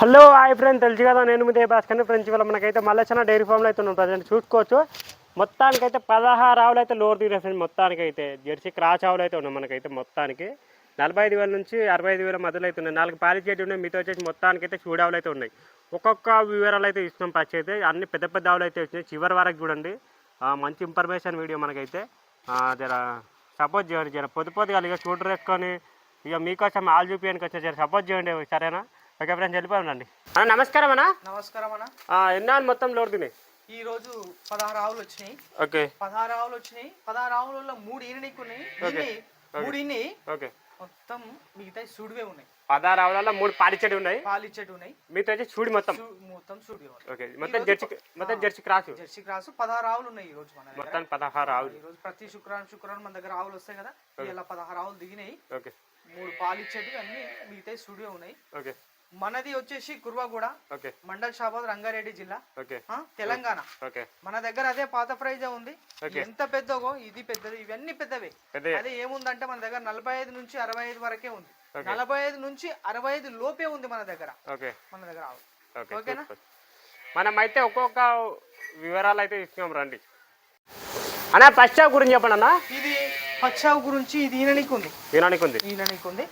Hello hi friend తెలుసు కదా నేను మీ భాస్కర్ ఫ్రెండ్స్ ఇవాళ మనకైతే మల్లచన డైరీ ఫామ్లో అయితే ఉన్నాం ప్రజెంట్. చూసుకోవచ్చు. మొత్తానికైతే పదహారు ఆవులు అయితే లోడ్ దిగిన ఫ్రెండ్ మొత్తానికైతే. జెర్సీ క్రాచ్ ఆవులు అయితే ఉన్నాయి మనకైతే మొత్తానికి. నలభై ఐదు వేల నుంచి అరవై ఐదు వేల మధ్యలో అయితే ఉన్నాయి. నాలుగు పాలిచేటి ఉన్నాయి మీతో వచ్చేసి మొత్తానికైతే చూడావులు అయితే ఉన్నాయి. ఒక్కొక్క వివరాలు అయితే ఇస్తున్నాం పచ్చి అయితే. అన్ని పెద్ద పెద్ద ఆవులు అయితే వచ్చినాయి. చివరి వరకు చూడండి. మంచి ఇన్ఫర్మేషన్ వీడియో మనకైతే. జర సపోర్ట్ చేయండి జర. పొద్దు పొద్దుగా ఇక చూడరేసుకొని ఇక మీకోసం ఆల్ చూపించడానికి వచ్చే జర. సపోర్ట్ చేయండి సరేనా? ఓకే ఫ్రెండ్స్ అన్న నమస్కారం అన్న. నమస్కారం అన్న. ఆ, ఎన్నాళ్ళు మొత్తం లోడ్ తినాయి ఈ రోజు పదహారు ఆవులు వచ్చినాయి. ఓకే. పదహారు ఆవులు వచ్చినాయి. పదహారు ఆవులలో మూడు ఈననీకి ఉన్నాయి. మూడు ఓకే. మొత్తం మిగతా సుడివే ఉన్నాయి. పదహారు ఆవులలో మూడు పాలిచెడు ఉన్నాయి. పాలు ఇచ్చేటి ఉన్నాయి. మీతో వచ్చి చూడి మొత్తం. మొత్తం ఉన్నాయి. ఓకే. మొత్తం జెర్సీ మొత్తం జెర్సీ క్రాస్. జెర్సీ క్రాస్ పదహారు ఆవులు ఉన్నాయి ఈ రోజు మన మొత్తం పదహారు ఆవులు. ఈ రోజు ప్రతి శుక్రవారం శుక్రవారం మన దగ్గర ఆవులు వస్తాయి కదా. ఇలా పదహారు ఆవులు దిగినాయి. ఓకే. మూడు పాలు ఇచ్చేటివి అన్ని మిగతా సుడివే ఉన్నాయి. ఓకే. మనది వచ్చేసి కుర్వాగూడ మండల్ షాబాద్ రంగారెడ్డి జిల్లా. తెలంగాణ. మన దగ్గర అదే పాత ప్రైజే ఉంది. ఎంత పెద్దగో ఇది పెద్దది ఇవన్నీ పెద్దవే. పెద్ద అదే ఏముందంటే మన దగ్గర నలభై ఐదు నుంచి అరవై ఐదు వరకే ఉంది. నలభై ఐదు నుంచి అరవై ఐదు లోపే ఉంది మన దగ్గర. మన దగ్గర ఓకేనా? మనం అయితే ఒక్కొక్క వివరాలు అయితే ఇస్తున్నాం రండి. అన్న షాప్ గురించి చెప్పండి అన్న. ఇది పచ్చావు గురించి ఇది ఈననికి ఉంది వినానికి ఉంది ఈననికి ఉంది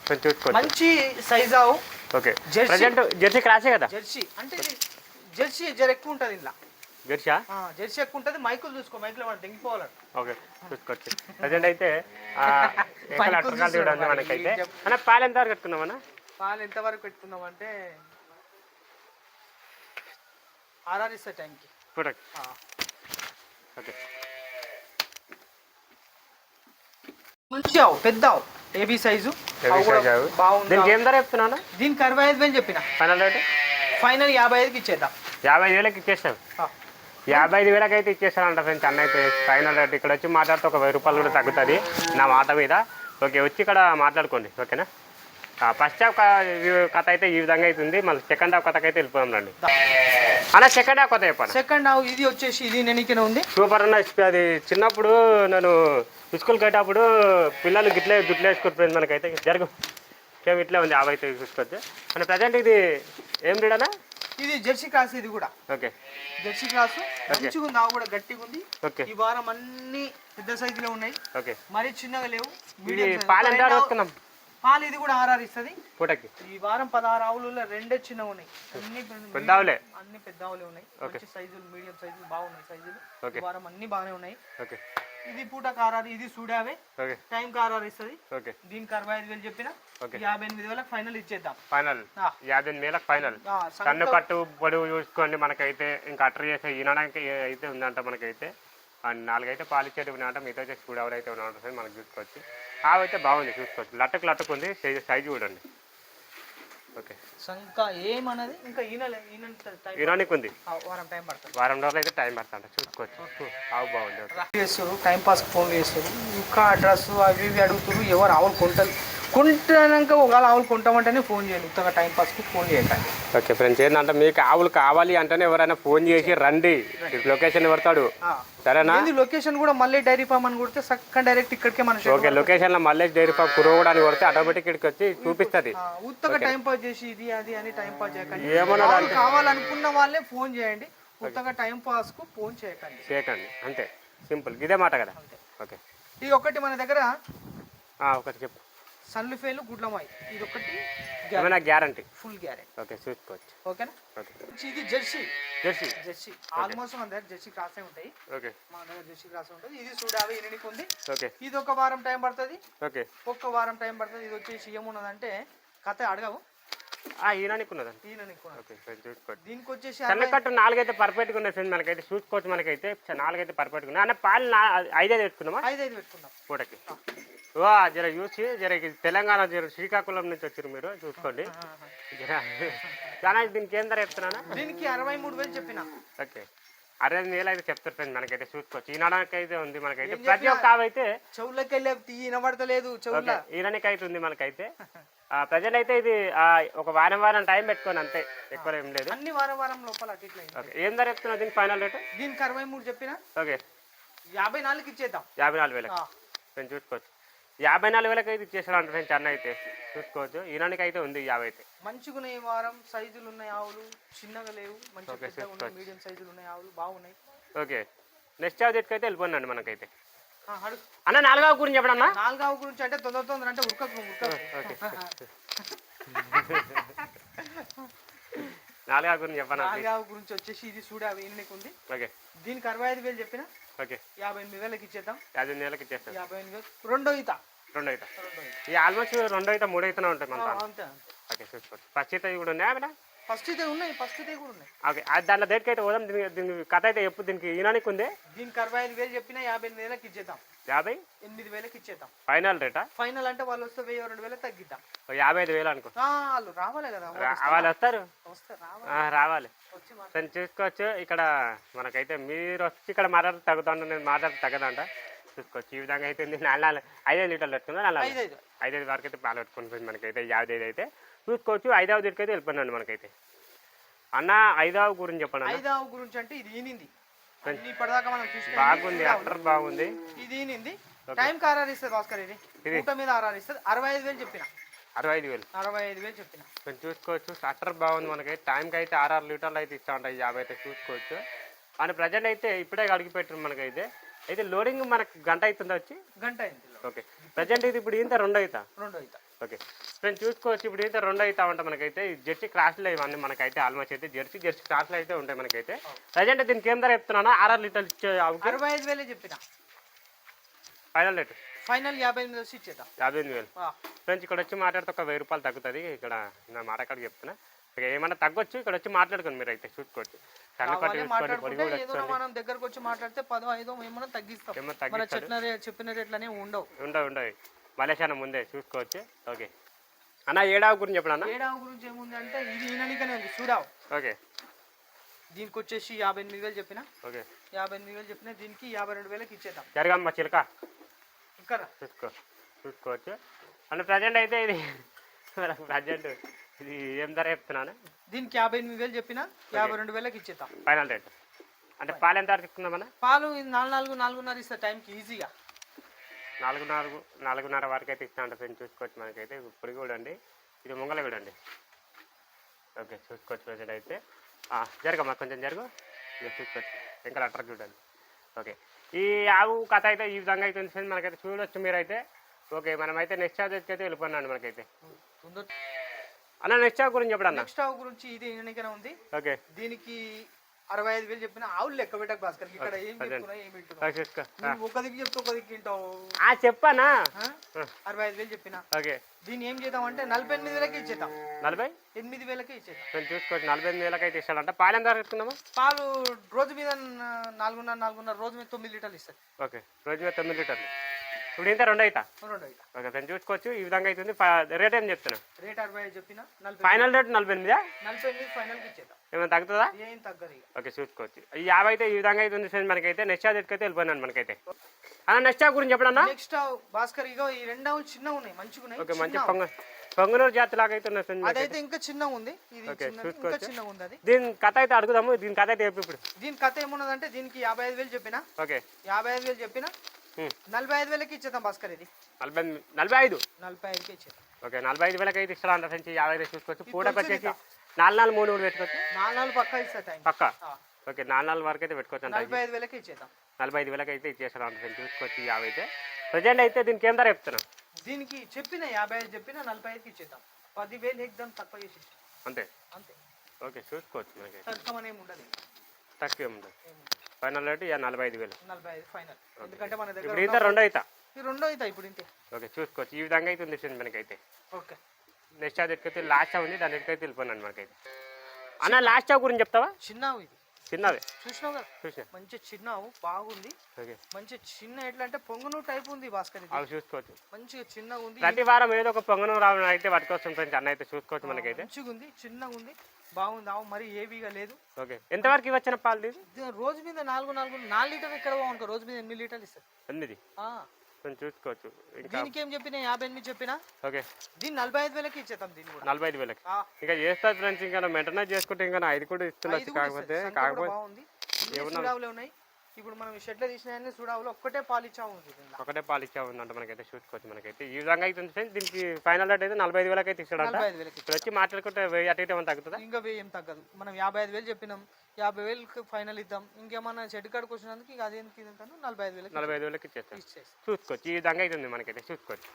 మంచి size okay. Jersey. Present Jersey క్రాసే కదా? జెర్సీ. అంటే జెర్సీ జర ఎక్కువ ఉంటుంది ఇలా జెర్సీయా? జెర్సీ ఎక్కువ ఉంటుంది. మైకులు చూసుకో మైకులు మనం దిగిపోవాలి ఓకే చూసుకోవచ్చు. ప్రజెంట్ అయితే చూడండి. మనకైతే. అన్న పాలు ఎంత వరకు అన్న? పాలు ఎంతవరకు పెట్టుకుందాం అంటే ఆర్ఆర్ ఇస్తే టైంకి చూడండి ఓకే. మంచి ఆవు పెద్ద ఆవు. A B size. దీనికి. ఏం ధర చెప్తున్నావు అన్న? దీనికి అరవై ఐదు వేలు చెప్పిన. ఫైనల్ రేట్ ఫైనల్ యాభై ఐదుకి ఇచ్చేద్దాం. యాభై ఐదు వేలకి ఇచ్చేస్తాం. ఆ, యాభై ఐదు వేలకి అయితే ఇచ్చేస్తానంట ఫ్రెండ్స్ అన్న అయితే ఫైనల్ రేట్ ఇక్కడ వచ్చి మాట్లాడితే ఒక వెయ్యి రూపాయలు కూడా తగ్గుతుంది. నా మాట మీద. ఓకే వచ్చి ఇక్కడ మాట్లాడుకోండి. ఓకేనా? ఫస్ట్ హాఫ్ కథ అయితే ఈ విధంగా అవుతుంది మళ్ళీ సెకండ్ హాఫ్ కథకి అయితే వెళ్ళిపోదాం రండి. అన్న సెకండ్ హాఫ్ కథ చెప్పాను? సెకండ్ ఆవు ఇది వచ్చేసి ఇది నెనికిన ఉంది. సూపర్ అన్న అది చిన్నప్పుడు నేను స్కూల్కి వెళ్ళేటప్పుడు పిల్లలు గిట్లే వేసుకోరు ఫ్రెండ్స్ మనకైతే. జరుగు. సేమ్ ఇట్లే ఉంది యాభై అయితే చూసుకోవచ్చు మన ప్రజెంట్ ఇది ఏం రీడనా ఇది జెర్సీ క్రాస్ ఇది కూడా. ఓకే. Jersey cross. మంచిగా ఉంది ఆవు కూడా గట్టిగా ఉంది. ఓకే. ఈ వారం అన్ని పెద్ద సైజులో ఉన్నాయి. ఓకే. మరీ చిన్నగా లేవు. పాలు ఎంత వస్తున్నాం. పాలు ఇది కూడా ఆర్ఆర్ ఇస్తుంది. పూటకి? ఈ వారం పదహారు ఆవులలో రెండే చిన్నగా ఉన్నాయి. అన్ని పెద్ద- ఆవులే? అన్ని పెద్ద ఆవులే ఉన్నాయి. మంచి సైజులు మీడియం సైజులు బాగున్నాయి సైజులు. ఈ వారం అన్ని బాగానే ఉన్నాయి. ఓకే. ఇది పూట కారారు ఇది సూడావే. టైం కారారు ఇస్తుంది. ఓకే. దీనికి అరవై ఐదు వేలు చెప్పిన. యాభై ఎనిమిది వేలకు ఫైనల్ ఇచ్చేద్దాం. ఫైనల్. యాభై ఎనిమిది వేలకు ఫైనల్. కన్ను కట్టు పొడుగు చూసుకోండి మనకైతే. ఇంకా అటర్ చేసే ఈనడానికి అయితే ఉందంట మనకైతే. నాలుగైతే పాలిచ్చేటి ఉన్నాయంట. మిగతా వచ్చేసి చూడు ఎవరైతే ఉన్నాయంట. మనకు చూసుకోవచ్చు. ఆవు అయితే బాగుంది చూసుకోవచ్చు. లట్టుకు లట్టుకు ఉంది సైజు సైజు చూడండి. ఓకే. సంక ఏమన్నది ఇంకా ఈనానికి ఉంది. వారం టైం పడుతుంది. వారం రోజులు అయితే టైం పడుతుంట చూసుకోవచ్చు. ఆవు బాగుంది. చేస్తారు టైం పాస్ ఫోన్ చేస్తారు ఇంకా అడ్రస్ అవి ఇవి అడుగుతారు ఎవరు ఆవులు కొంటారు కొంటాక ఒకవేళ ఆవులు కొంటామంటేనే ఫోన్ చేయండి. ఇంతగా టైం పాస్కి ఫోన్ చేయకండి. ఓకే ఫ్రెండ్స్ ఏంటంటే మీకు ఆవులు కావాలి అంటేనే ఎవరైనా ఫోన్ చేసి రండి. లొకేషన్ పెడతాడు. సరేనా? లొకేషన్ కూడా మళ్ళీ డైరీ ఫామ్ అని కొడితే చక్కగా డైరెక్ట్ ఇక్కడికే మన ఓకే లొకేషన్లో మళ్ళీ డైరీ ఫామ్ కురవడానికి కొడితే ఆటోమేటిక్ ఇక్కడికి వచ్చి చూపిస్తుంది. ఉత్తగా టైం పాస్ చేసి ఇది అది అని టైం పాస్ చేయకండి. ఏమన్నా కావాలనుకున్న వాళ్ళే ఫోన్ చేయండి. ఉత్తగా టైం పాస్కు ఫోన్ చేయకండి. చేయకండి. అంతే. సింపుల్. ఇదే మాట కదా. ఓకే. ఇది ఒకటి మన దగ్గర ఆ, ఒకటి చెప్పు. సన్లుఫేలు గుడ్లమాయి ఇది ఒకటి ఏమైనా గ్యారంటీ? Full guarantee. ఓకే చూసుకోవచ్చు. ఓకేనా? ఓకే. ఇది జెర్సీ. జెర్సీ? జెర్సీ. ఆల్మోస్ట్ మన దగ్గర జెర్సీ క్రాసే ఉంటాయి. ఓకే. మన దగ్గర జెర్సీ క్రాస్ ఉంటుంది ఇది చూడాలి ఎన్నికి ఉంది. ఓకే. ఇది ఒక వారం టైం పడుతుంది. ఓకే. ఒక్క వారం టైం పడుతుంది. ఇది వచ్చేసి ఏమున్నదంటే కథ అడగవు. దీనికి వచ్చేసి సన్నకట్టు నాలుగైతే పర్ఫెక్ట్గా ఉన్నాయి ఫ్రెండ్ మనకైతే చూసుకోవచ్చు మనకైతే నాలుగైతే పర్ఫెక్ట్గా ఉన్నాయి. అన్న పాలు నా ఐదైదు పెట్టుకున్నామా ఐదు ఐదు పెట్టుకుందాం. పూటకి. జర చూసి జర తెలంగాణ జర శ్రీకాకుళం నుంచి వచ్చారు మీరు చూసుకోండి. జర చాలా దీనికి ఏం ధర చెప్తున్నానా? దీనికి అరవై మూడు వేలు చెప్పిన. ఓకే. అరవై వేలు అయితే చెప్తారు ఫ్రెండ్ మనకైతే చూసుకోవచ్చు. ఈనాడానికి అయితే ఉంది మనకైతే. ప్రతి ఒక్క అయితే చెవులకి వెళ్ళే తీయి వినబడతలేదు చెవుల. అయితే ఉంది మనకైతే. ప్రజెంట్ అయితే ఇది ఆ, ఒక వారం వారం టైం పెట్టుకోండి అంతే ఎక్కువ ఏం లేదు. అన్ని వారం వారం లోపల. ఓకే ఏం ధర చెప్తున్నావు దీనికి ఫైనల్ రేటు? దీనికి అరవై మూడు చెప్పిన. ఓకే. యాభై నాలుగు ఇచ్చేద్దాం. యాభై నాలుగు వేలకు. ఫ్రెండ్ చూసుకోవచ్చు. యాభై నాలుగు వేలకి అయితే ఇచ్చేసాడు అంటే ఫ్రెండ్స్ అన్న అయితే. చూసుకోవచ్చు. ఈనానికి అయితే ఉంది యాభై అయితే మంచిగున్నాయి ఈ వారం. సైజులు ఉన్నాయి ఆవులు. చిన్నగా లేవు. మంచి ఓకే, పెద్దగా ఉన్నాయి. మీడియం సైజులు ఉన్నాయి ఆవులు. బాగున్నాయి. ఓకే. నెక్స్ట్ యావదేట్కి అయితే వెళ్ళిపోయినండి మనకైతే అన్న నాలుగవ గురించి చెప్పండి అన్న నాలుగావు గురించి అంటే తొందర తొందర అంటే ఉరకకు ఓకే. నాలుగవ గురించి చెప్పండి అన్న. నాలుగావు గురించి వచ్చేసి ఇది చూడ ఎన్నికి ఉంది? ఓకే. దీనికి అరవై ఐదు వేలు చెప్పిన? ఓకే. యాభై ఎనిమిది వేలకి ఇచ్చేద్దాం. యాభై నెలలకి ఇచ్చేస్తాను యాభై ఎనిమిది వేలు. రెండో ఈత. రెండు ఈత ఈ ఆల్మోస్ట్ రెండు అయితే మూడు అయితేనే ఉంటాయి మన ఓకే చూసుకోవచ్చు ఫస్ట్ అయితే కూడా ఉన్నాయా మేడం? ఫస్ట్ అయితే ఉన్నాయి ఫస్ట్ అయితే కూడా ఉన్నాయి. ఓకే అది దాంట్లో అయితే పోదాం దీనికి దీనికి కథ అయితే ఎప్పుడు దీనికి ఈనానికి ఉంది? దీనికి అరవై ఐదు వేలు చెప్పిన యాభై ఎనిమిది వేలకి ఇచ్చేద్దాం. యాభై? ఎనిమిది వేలకి ఇచ్చేద్దాం. ఫైనల్ రేటా ఫైనల్ అంటే వాళ్ళు వస్తే వెయ్యి రెండు వేలకు తగ్గిద్దాం. యాభై ఐదు వేలు అనుకో. వాళ్ళు రావాలి కదా వాళ్ళు వస్తారు? వస్తే రావాలి. తను చూసుకోవచ్చు. ఇక్కడ మనకైతే మీరు వచ్చి ఇక్కడ మాట్లాడితే తగ్గుతాను నేను మాట్లాడితే తగ్గదంట చూసుకోవచ్చు ఈ విధంగా అయితే నాలుగు ఐదైదు లీటర్లు ఐదు ఐదు ఐదైదు. వరకు అయితే పాలు పెట్టుకుని పోయింది మనకైతే యాభై ఐదు అయితే చూసుకోవచ్చు ఐదవ దీనికి అయితే వెళ్ళిపోయినాను మనకైతే. అన్న ఐదవ గురించి చెప్పండి ఐదావు గురించి అంటే ఇది ఈనింది. బాగుంది అట్టర్ బాగుంది. ఇది ఈనింది. టైం కి ఆర్ఆర్ ఇస్తుంది భాస్కర్ ఇది. ఇది? ఊట మీద ఆర్ఆర్ ఇస్తుంది అరవై ఐదు వేలు చెప్పిన. అరవై ఐదు వేలు. అరవై ఐదు వేలు చెప్పిన. కొంచెం చూసుకోవచ్చు అట్టర్ బాగుంది మనకి టైంకి అయితే ఆరు లీటర్లు అయితే ఇస్తా ఉంటాయి యాభై అయితే చూసుకోవచ్చు. అండ్ ప్రజెంట్ అయితే ఇప్పుడే అడిగి పెట్టిన మనకైతే. అయితే లోడింగ్ మనకు గంట అవుతుందా వచ్చి? గంట అయింది ఓకే. ప్రజెంట్ ఇది ఇప్పుడు ఇంత రెండు అవుతా? రెండో ఈత ఓకే. ఫ్రెండ్స్ చూసుకోవచ్చు. ఇప్పుడు అయితే రెండు అవుతా ఉంటాయి మనకైతే జెర్సీ క్రాస్లు ఇవన్నీ మనకైతే ఆల్మోస్ట్ అయితే జెర్సీ జెర్సీ క్రాస్లు అయితే ఉంటాయి మనకైతే. ప్రజెంట్ దీనికి ఏం ధర చెప్తున్నానా? ఆర్ఆర్ లీటర్లు ఇచ్చే అరవై ఐదు వేలే చెప్పిన. Final rate? ఫైనల్ యాభై ఎనిమిది వచ్చి ఇచ్చేద్దాం. యాభై ఎనిమిది వేలు. ఫ్రెండ్స్ ఇక్కడ వచ్చి మాట్లాడితే ఒక వెయ్యి రూపాయలు తగ్గుతుంది. ఇక్కడ నా మాట అక్కడ చెప్తున్నా. ఇక ఏమన్నా తగ్గొచ్చు ఇక్కడ వచ్చి మాట్లాడుకోండి మీరు అయితే చూసుకోవచ్చు మనం దగ్గరకు వచ్చి మాట్లాడితే పదో ఐదో ఏమన్నా తగ్గిస్తాం. చెప్పిన చెప్పిన రేట్లనే ఉండవు. ఉండవు ఉండవు. మలేషియా ముందే చూసుకోవచ్చు. ఓకే. అన్న ఏడావు గురించి చెప్పండి అన్న? ఏడావు గురించి ఏముంది అంటే ఇది ఈననికనే ఉంది చూడావు. ఓకే. దీనికి వచ్చేసి యాభై ఎనిమిది వేలు చెప్పిన? ఓకే. యాభై ఎనిమిది వేలు చెప్పిన దీనికి యాభై రెండు వేలకి ఇచ్చేద్దాం. జరగమ్మ చిలక. ఇంకా రా. చూసుకో చూసుకోవచ్చు. అంటే ప్రజెంట్ అయితే ఇది ప్రజెంట్ ఇది ఏం ధర చెప్తున్నాను? దీనికి యాభై ఎనిమిది వేలు చెప్పిన యాభై రెండు వేలకి ఇచ్చేద్దాం. ఫైనల్ రేట్ అంటే పాలు ఎంత వరకు ఇస్తుందామన్న పాలు ఇది నాలుగు నాలుగు నాలుగున్నర ఇస్తా టైంకి ఈజీగా. నాలుగు నాలుగు నాలుగున్నర వరకు అయితే ఇస్తా ఉంటుంది చూసుకోవచ్చు మనకైతే. ఇప్పుడు కూడా అండి. ఇది ముంగల కూడా అండి. ఓకే చూసుకోవచ్చు ప్రజెంట్ అయితే. జరగమ్మా కొంచెం జరుగు. చూసుకోవచ్చు. ఇంకా అట్రా చూడండి. ఓకే. ఈ ఆవు కథ అయితే ఈ విధంగా అయితే మనకైతే చూడొచ్చు మీరైతే. ఓకే మనమైతే నెక్స్ట్ చార్జెస్కి అయితే వెళ్ళిపోయినాను మనకైతే. అన్న నెక్స్ట్ చార్జ్ గురించి చెప్పండి అన్న నెక్స్ట్ ఆవు గురించి ఇది ఈననికనే ఉంది? ఓకే. దీనికి అరవై ఐదు వేలు చెప్పిన ఆవులు లెక్క పెట్టక భాస్కర్ ఇక్కడ ఏం. చెప్తున్నా ఏం ఒక దిక్కు చెప్తే ఒక దిక్కు వింటావు. ఆ, చెప్పానా? అరవై ఐదు వేలు చెప్పిన. ఓకే. దీన్ని ఏం చేద్దాం అంటే నలభై ఎనిమిది వేలకే ఇచ్చేద్దాం. నలభై? ఎనిమిది వేలకే ఇచ్చేద్దాం. చూసుకోవచ్చు నలభై ఎనిమిది వేలకి అయితే ఇస్తాడంట పాలు ఎంత వరకు పాలు రోజు మీద నాలుగున్నర నాలుగున్నర రోజు మీద తొమ్మిది లీటర్లు ఇస్తాయి ఓకే రోజు మీద తొమ్మిది లీటర్లు. ఇప్పుడు ఇంత రెండు అవుతా రెండు అయితే. ఓకే ఫ్రెండ్ చూసుకోవచ్చు. ఈ విధంగా అవుతుంది రేట్ ఏం చెప్తున్నా? రేట్ అరవై చెప్పిన ఫైనల్ రేట్ నలభై ఎనిమిదా? నలభై ఎనిమిది ఫైనల్కి ఇచ్చేద్దాం. ఏమైనా తగ్గుతుందా? ఏం తగ్గదు ఓకే చూసుకోవచ్చు. ఈ యాభై అయితే ఈ విధంగా అవుతుంది ఫ్రెండ్ మనకైతే. నెక్స్ట్ రేట్కి అయితే వెళ్ళిపోయినాను మనకైతే. అన్న నెక్స్ట్ గురించి చెప్పడన్నా నెక్స్ట్ భాస్కర్ ఇగో ఈ రెండు చిన్నగా ఉన్నాయి. మంచిగా ఉన్నాయి. ఓకే మంచి చిన్న పొంగ పొంగనూరు జాతి లాగా అయితే ఉన్నాయి ఫ్రెండ్ అదైతే ఇంకా చిన్నగా ఉంది. ఇది ఇంకా. చిన్నగా ఉంది అది. దీని కథ అయితే అడుగుదాము. దీని కథ అయితే చెప్పు ఇప్పుడు. దీని కథ ఏమున్నదంటే దీనికి యాభై ఐదు వేలు చెప్పిన. ఓకే. యాభై ఐదు వేలు చెప్పిన. నలభై ఐదు వేలకి ఇచ్చేద్దాం భాస్కర్ ఇది. నలభై నలభై ఐదు? నలభై ఐదుకి ఇచ్చేద్దాం. ఓకే నలభై ఐదు వేలకి అయితే ఇస్తాడు అంట ఫ్రెండ్స్ యాభై ఐదు చూసుకోవచ్చు. పూటకు వచ్చేసి నాలుగు నాలుగు మూడు మూడు పెట్టుకోవచ్చు? నాలుగు నాలుగు పక్కా ఇస్తా టైం పక్క? ఓకే నాలుగు నాలుగు వరకు అయితే పెట్టుకోవచ్చు నలభై ఐదు వేలకి ఇచ్చేద్దాం. నలభై ఐదు వేలకి అయితే ఇచ్చేసాడు అంట ఫ్రెండ్స్ చూసుకోవచ్చు యాభై అయితే. ప్రజెంట్ అయితే దీనికి ఏం ధర చెప్తున్నాం దీనికి చెప్పిన యాభై ఐదు చెప్పిన నలభై ఐదుకి ఇచ్చేద్దాం. పదివేలు ఎగ్దాం తక్కువ చేసి. అంతే? అంతే. ఓకే చూసుకోవచ్చు మనకి తక్కువ ఏమి ఉండదు. తక్కువ ఏమి. ఫైనల్ రేటు నలభై ఐదు వేలు. నలభై ఐదు ఫైనల్. ఎందుకంటే మన దగ్గర ఇప్పుడు ఇంత రెండు అవుతా ఈ రెండో ఇప్పుడు ఇంతే. ఓకే చూసుకోవచ్చు. ఈ విధంగా అయితే ఉంది మనకైతే. ఓకే. నెక్స్ట్ అది ఎక్కైతే లాస్ట్ ఉంది దాని ఎక్కైతే వెళ్ళిపోయినాను మనకైతే. అన్న లాస్ట్ గురించి చెప్తావా? చిన్నావు ఇది. చిన్నది. చూసినావు కదా? చూసిన. మంచి చిన్నావు బాగుంది. ఓకే. మంచి చిన్న ఎట్లా అంటే పొంగును టైప్ ఉంది భాస్కర్ అవి చూసుకోవచ్చు. మంచిగా చిన్నగా ఉంది ప్రతి వారం ఏదో ఒక పొంగనం రావడం అయితే పట్టుకొస్తాం ఫ్రెండ్స్ అన్న అయితే చూసుకోవచ్చు మనకైతే. మంచిగా ఉంది చిన్నగా ఉంది బాగుంది. ఆవు మరి ఏవిగా లేదు. ఓకే. ఎంతవరకు ఇవ్వచ్చిన పాలు తీసి రోజు మీద నాలుగు నాలుగు నాలుగు లీటర్ ఎక్కడ బాగుంటుంది రోజు మీద ఎనిమిది లీటర్లు ఇస్తుంది ఎనిమిది? కొంచెం చూసుకోవచ్చు. దీనికి ఏం చెప్పినా యాభై ఎనిమిది చెప్పినా? ఓకే. దీన్ని నలభై ఐదు వేలకి ఇచ్చేద్దాం దీన్ని కూడా. నలభై ఐదు వేలకి. ఇంకా చేస్తారు ఫ్రెండ్స్ ఇంకా మెయింటెనెన్స్ చేసుకుంటే ఇంకా ఐదు కూడా కూడా కాకపోతే కాకపోతే ఉన్నాయి. ఇప్పుడు మనం ఈ షెడ్లో తీసిన చూడావులో ఒక్కటే పాలిచ్చా ఉంది. ఒకటే పాలు ఇచ్చా ఉందంట మనకైతే చూసుకోవచ్చు మనకైతే. ఈ విధంగా అయితే ఉంది ఫ్రెండ్స్ దీనికి ఫైనల్ రేట్ అయితే నలభై ఐదు వేలకి అయితే ఇస్తాడంట నలభై ఐదు వేలకి ఇప్పుడు వచ్చి మాట్లాడుకుంటే వెయ్యి అటు ఇటు ఏమైనా తగ్గుతుందా? ఇంకా వెయ్యి ఏం తగ్గదు. మనం యాభై ఐదు వేలు చెప్పినాం. యాభై వేలకు ఫైనల్ ఇద్దాం. ఇంకేమన్నా షెడ్ కాడికి వచ్చినందుకు ఇక ఇదంతాను? నలభై ఐదు వేలకి నలభై ఐదు వేలకి ఇచ్చేస్తాం. ఇచ్చేస్తాం. చూసుకోవచ్చు ఈ విధంగా అయితే ఉంది మనకైతే. చూసుకోవచ్చు